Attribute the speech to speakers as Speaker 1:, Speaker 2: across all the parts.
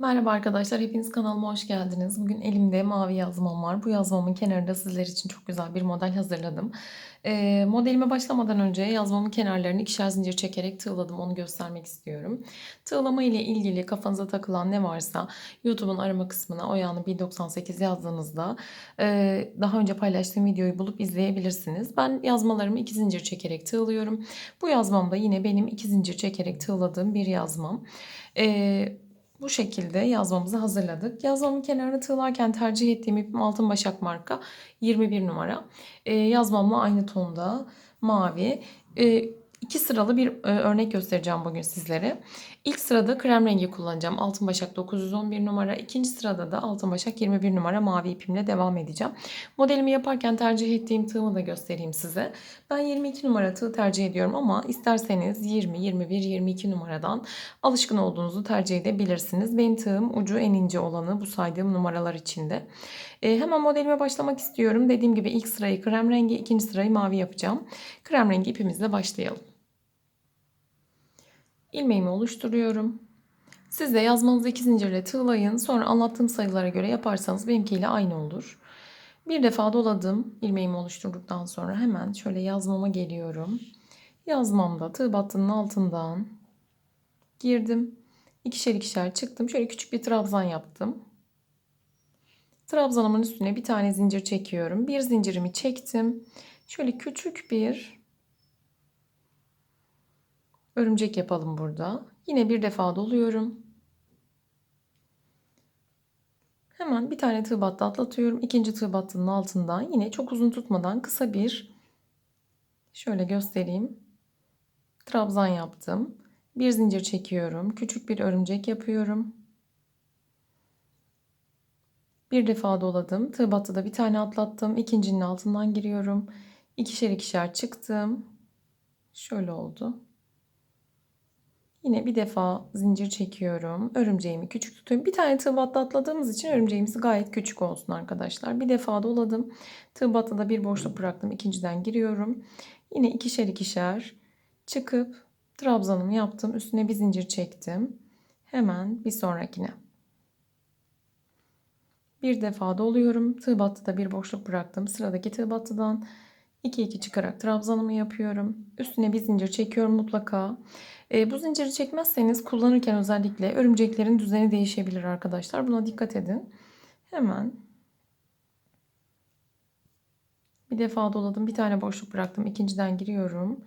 Speaker 1: Merhaba arkadaşlar, hepiniz kanalıma hoş geldiniz. Bugün elimde mavi yazmam var. Bu yazmamın kenarında sizler için çok güzel bir model hazırladım. Ee, modelime başlamadan önce yazmamın kenarlarını ikişer zincir çekerek tığladım. Onu göstermek istiyorum. Tığlama ile ilgili kafanıza takılan ne varsa YouTube'un arama kısmına Oyağını 1098 yazdığınızda e, daha önce paylaştığım videoyu bulup izleyebilirsiniz. Ben yazmalarımı iki zincir çekerek tığlıyorum. Bu yazmam da yine benim iki zincir çekerek tığladığım bir yazmam. Ee, bu şekilde yazmamızı hazırladık. Yazmamın kenarını tığlarken tercih ettiğim ipim Altın Başak marka 21 numara. Ee, yazmamla aynı tonda mavi. Ee, iki sıralı bir e, örnek göstereceğim bugün sizlere. İlk sırada krem rengi kullanacağım. Altın Başak 911 numara. İkinci sırada da Altın Başak 21 numara mavi ipimle devam edeceğim. Modelimi yaparken tercih ettiğim tığımı da göstereyim size. Ben 22 numara tığ tercih ediyorum ama isterseniz 20, 21, 22 numaradan alışkın olduğunuzu tercih edebilirsiniz. Benim tığım ucu en ince olanı bu saydığım numaralar içinde. E, hemen modelime başlamak istiyorum. Dediğim gibi ilk sırayı krem rengi, ikinci sırayı mavi yapacağım. Krem rengi ipimizle başlayalım. İlmeğimi oluşturuyorum. Siz de yazmanızı iki zincirle tığlayın. Sonra anlattığım sayılara göre yaparsanız benimkiyle aynı olur. Bir defa doladım. ilmeğimi oluşturduktan sonra hemen şöyle yazmama geliyorum. Yazmamda tığ battının altından girdim. İkişer ikişer çıktım. Şöyle küçük bir trabzan yaptım. Trabzanımın üstüne bir tane zincir çekiyorum. Bir zincirimi çektim. Şöyle küçük bir örümcek yapalım burada. Yine bir defa doluyorum. Hemen bir tane tığ battı atlatıyorum. İkinci tığ battının altından yine çok uzun tutmadan kısa bir şöyle göstereyim. Trabzan yaptım. Bir zincir çekiyorum. Küçük bir örümcek yapıyorum. Bir defa doladım. Tığ battıda bir tane atlattım. İkincinin altından giriyorum. İkişer ikişer çıktım. Şöyle oldu. Yine bir defa zincir çekiyorum. Örümceğimi küçük tutuyorum. Bir tane tığ battı atladığımız için örümceğimiz gayet küçük olsun arkadaşlar. Bir defa doladım. Tığ battıda bir boşluk bıraktım. İkinciden giriyorum. Yine ikişer ikişer çıkıp trabzanımı yaptım. Üstüne bir zincir çektim. Hemen bir sonrakine. Bir defa doluyorum. Tığ battıda bir boşluk bıraktım. Sıradaki tığ battıdan 2 2 çıkarak trabzanımı yapıyorum. Üstüne bir zincir çekiyorum mutlaka. E, bu zinciri çekmezseniz kullanırken özellikle örümceklerin düzeni değişebilir arkadaşlar. Buna dikkat edin. Hemen bir defa doladım. Bir tane boşluk bıraktım. İkinciden giriyorum.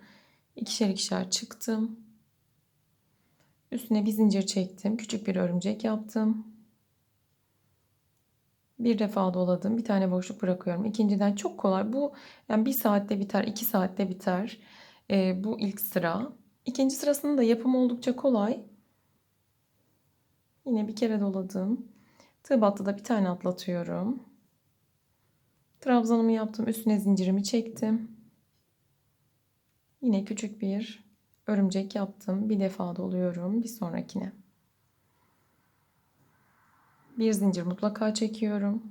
Speaker 1: İkişer ikişer çıktım. Üstüne bir zincir çektim. Küçük bir örümcek yaptım. Bir defa doladım. Bir tane boşluk bırakıyorum. İkinciden çok kolay. Bu yani bir saatte biter, iki saatte biter. E, bu ilk sıra. İkinci sırasının da yapımı oldukça kolay. Yine bir kere doladım. Tığ battıda bir tane atlatıyorum. Trabzanımı yaptım. Üstüne zincirimi çektim. Yine küçük bir örümcek yaptım. Bir defa doluyorum. Bir sonrakine. Bir zincir mutlaka çekiyorum.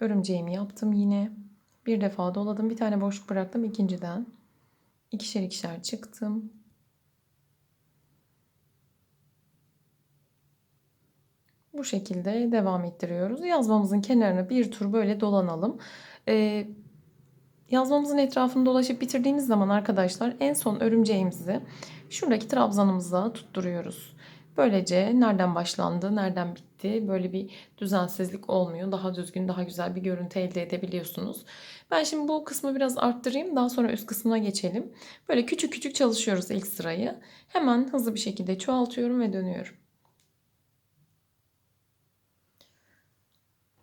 Speaker 1: Örümceğimi yaptım yine. Bir defa doladım. Bir tane boşluk bıraktım ikinciden. İkişer ikişer çıktım. Bu şekilde devam ettiriyoruz. Yazmamızın kenarını bir tur böyle dolanalım. Ee, yazmamızın etrafını dolaşıp bitirdiğimiz zaman arkadaşlar en son örümceğimizi şuradaki trabzanımıza tutturuyoruz. Böylece nereden başlandı, nereden bitti böyle bir düzensizlik olmuyor. Daha düzgün, daha güzel bir görüntü elde edebiliyorsunuz. Ben şimdi bu kısmı biraz arttırayım. Daha sonra üst kısmına geçelim. Böyle küçük küçük çalışıyoruz ilk sırayı. Hemen hızlı bir şekilde çoğaltıyorum ve dönüyorum.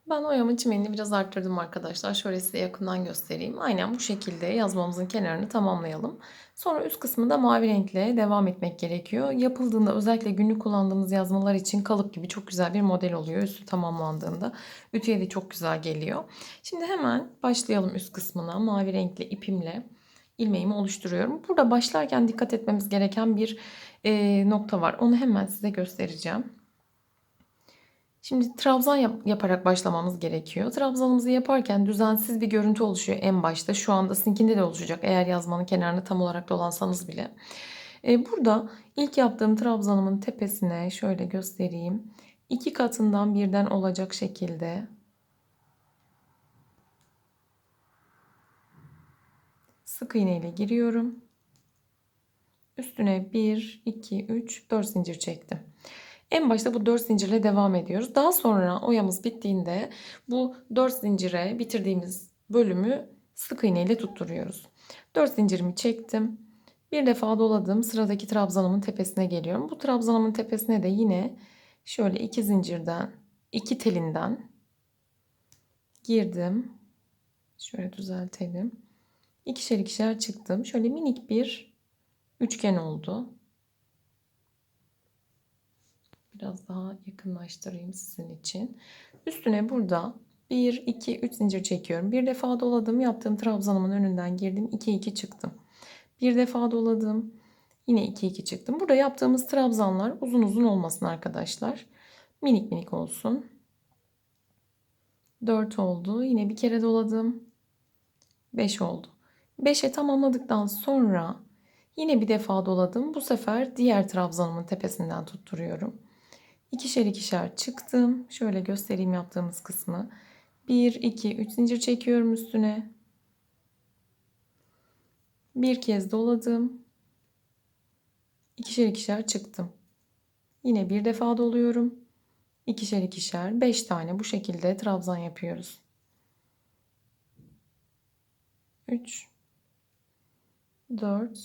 Speaker 1: Ben oyamın çimenini biraz arttırdım arkadaşlar. Şöyle size yakından göstereyim. Aynen bu şekilde yazmamızın kenarını tamamlayalım. Sonra üst kısmında mavi renkle devam etmek gerekiyor. Yapıldığında özellikle günlük kullandığımız yazmalar için kalıp gibi çok güzel bir model oluyor. Üstü tamamlandığında. Ütüye de çok güzel geliyor. Şimdi hemen başlayalım üst kısmına. Mavi renkli ipimle ilmeğimi oluşturuyorum. Burada başlarken dikkat etmemiz gereken bir nokta var. Onu hemen size göstereceğim. Şimdi trabzan yap yaparak başlamamız gerekiyor. Trabzanımızı yaparken düzensiz bir görüntü oluşuyor en başta. Şu anda sizinkinde de oluşacak eğer yazmanın kenarını tam olarak dolansanız bile. E, burada ilk yaptığım trabzanımın tepesine şöyle göstereyim. İki katından birden olacak şekilde sık iğne ile giriyorum. Üstüne 1, 2, 3, 4 zincir çektim. En başta bu 4 zincirle devam ediyoruz. Daha sonra oyamız bittiğinde bu 4 zincire bitirdiğimiz bölümü sık iğne ile tutturuyoruz. 4 zincirimi çektim. Bir defa doladım. Sıradaki trabzanımın tepesine geliyorum. Bu trabzanımın tepesine de yine şöyle iki zincirden, iki telinden girdim. Şöyle düzeltelim. İkişer ikişer çıktım. Şöyle minik bir üçgen oldu. Biraz daha yakınlaştırayım sizin için. Üstüne burada 1, 2, 3 zincir çekiyorum. Bir defa doladım. Yaptığım trabzanımın önünden girdim. 2, 2 çıktım. Bir defa doladım. Yine 2, 2 çıktım. Burada yaptığımız trabzanlar uzun uzun olmasın arkadaşlar. Minik minik olsun. 4 oldu. Yine bir kere doladım. 5 oldu. 5'e tamamladıktan sonra yine bir defa doladım. Bu sefer diğer trabzanımın tepesinden tutturuyorum. İkişer ikişer çıktım. Şöyle göstereyim yaptığımız kısmı. 1, 2, 3 zincir çekiyorum üstüne. Bir kez doladım. İkişer ikişer çıktım. Yine bir defa doluyorum. İkişer ikişer 5 tane bu şekilde trabzan yapıyoruz. 3 4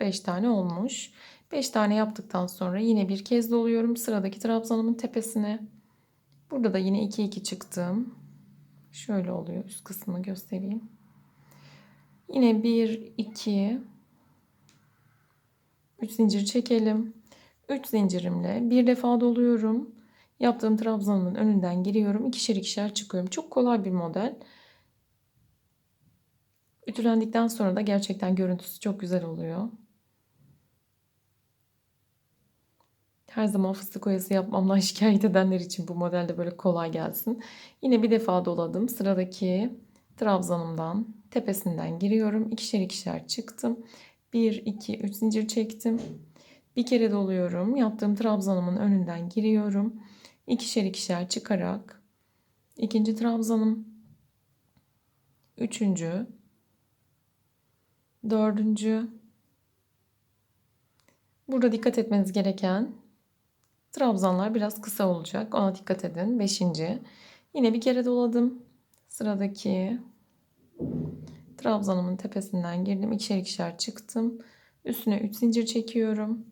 Speaker 1: 5 tane olmuş. 5 tane yaptıktan sonra yine bir kez doluyorum sıradaki trabzanımın tepesine. Burada da yine 2 2 çıktım. Şöyle oluyor üst kısmını göstereyim. Yine 1 2 3 zincir çekelim. 3 zincirimle bir defa doluyorum. Yaptığım trabzanımın önünden giriyorum. İkişer ikişer çıkıyorum. Çok kolay bir model. Ütülendikten sonra da gerçekten görüntüsü çok güzel oluyor. Her zaman fıstık oyası yapmamdan şikayet edenler için bu modelde böyle kolay gelsin. Yine bir defa doladım. Sıradaki trabzanımdan tepesinden giriyorum. İkişer ikişer çıktım. 1, 2, 3 zincir çektim. Bir kere doluyorum. Yaptığım trabzanımın önünden giriyorum. İkişer ikişer çıkarak ikinci trabzanım, üçüncü, dördüncü. Burada dikkat etmeniz gereken trabzanlar biraz kısa olacak. Ona dikkat edin. Beşinci. Yine bir kere doladım. Sıradaki trabzanımın tepesinden girdim. İkişer ikişer çıktım. Üstüne 3 zincir çekiyorum.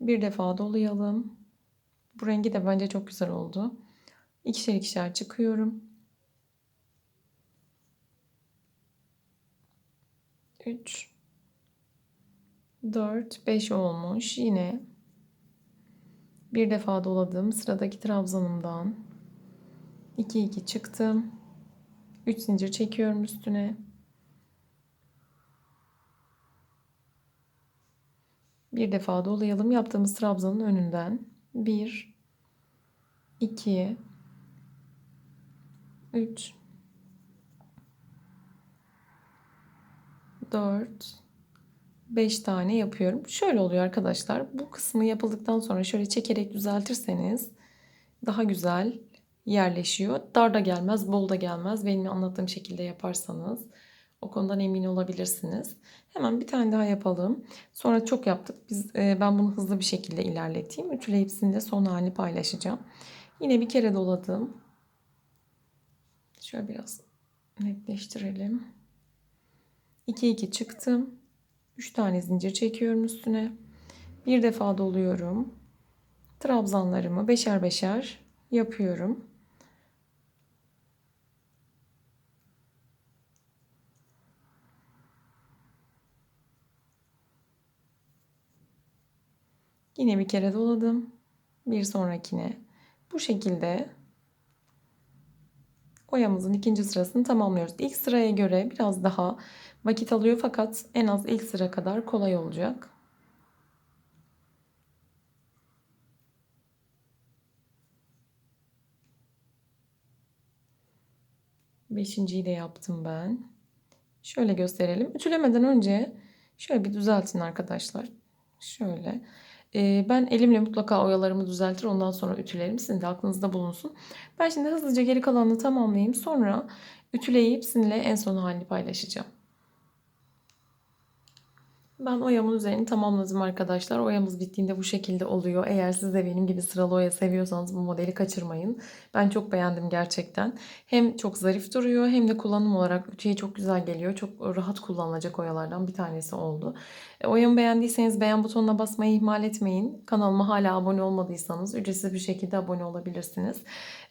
Speaker 1: Bir defa dolayalım. Bu rengi de bence çok güzel oldu. İkişer ikişer çıkıyorum. 3 4 5 olmuş. Yine bir defa doladım. Sıradaki trabzanımdan 2 2 çıktım. 3 zincir çekiyorum üstüne. Bir defa dolayalım. Yaptığımız trabzanın önünden 1 2 3 4 5 tane yapıyorum. Şöyle oluyor arkadaşlar. Bu kısmı yapıldıktan sonra şöyle çekerek düzeltirseniz daha güzel yerleşiyor. Dar da gelmez, bol da gelmez. Benim anlattığım şekilde yaparsanız o konudan emin olabilirsiniz. Hemen bir tane daha yapalım. Sonra çok yaptık. Biz e, ben bunu hızlı bir şekilde ilerleteyim. Ütüleyip sizinle son halini paylaşacağım. Yine bir kere doladım. Şöyle biraz netleştirelim. 2 2 çıktım. 3 tane zincir çekiyorum üstüne. Bir defa doluyorum. Trabzanlarımı beşer beşer yapıyorum. Yine bir kere doladım. Bir sonrakine bu şekilde oyamızın ikinci sırasını tamamlıyoruz. İlk sıraya göre biraz daha vakit alıyor fakat en az ilk sıra kadar kolay olacak. Beşinciyi de yaptım ben. Şöyle gösterelim. Ütülemeden önce Şöyle bir düzeltin arkadaşlar. Şöyle. Ee, ben elimle mutlaka oyalarımı düzeltir. Ondan sonra ütülerim. Sizin de aklınızda bulunsun. Ben şimdi hızlıca geri kalanını tamamlayayım. Sonra ütüleyip sizinle en son halini paylaşacağım. Ben oyamın üzerini tamamladım arkadaşlar. Oyamız bittiğinde bu şekilde oluyor. Eğer siz de benim gibi sıralı oya seviyorsanız bu modeli kaçırmayın. Ben çok beğendim gerçekten. Hem çok zarif duruyor hem de kullanım olarak ütüye çok güzel geliyor. Çok rahat kullanılacak oyalardan bir tanesi oldu. E, oyamı beğendiyseniz beğen butonuna basmayı ihmal etmeyin. Kanalıma hala abone olmadıysanız ücretsiz bir şekilde abone olabilirsiniz.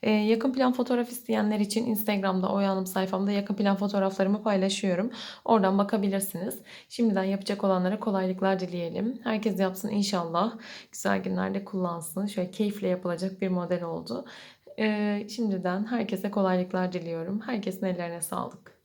Speaker 1: E, yakın plan fotoğraf isteyenler için Instagram'da Oya Hanım sayfamda yakın plan fotoğraflarımı paylaşıyorum. Oradan bakabilirsiniz. Şimdiden yapacak olanlara kolaylıklar dileyelim. Herkes yapsın inşallah. Güzel günlerde kullansın. Şöyle keyifle yapılacak bir model oldu. E, şimdiden herkese kolaylıklar diliyorum. Herkesin ellerine sağlık.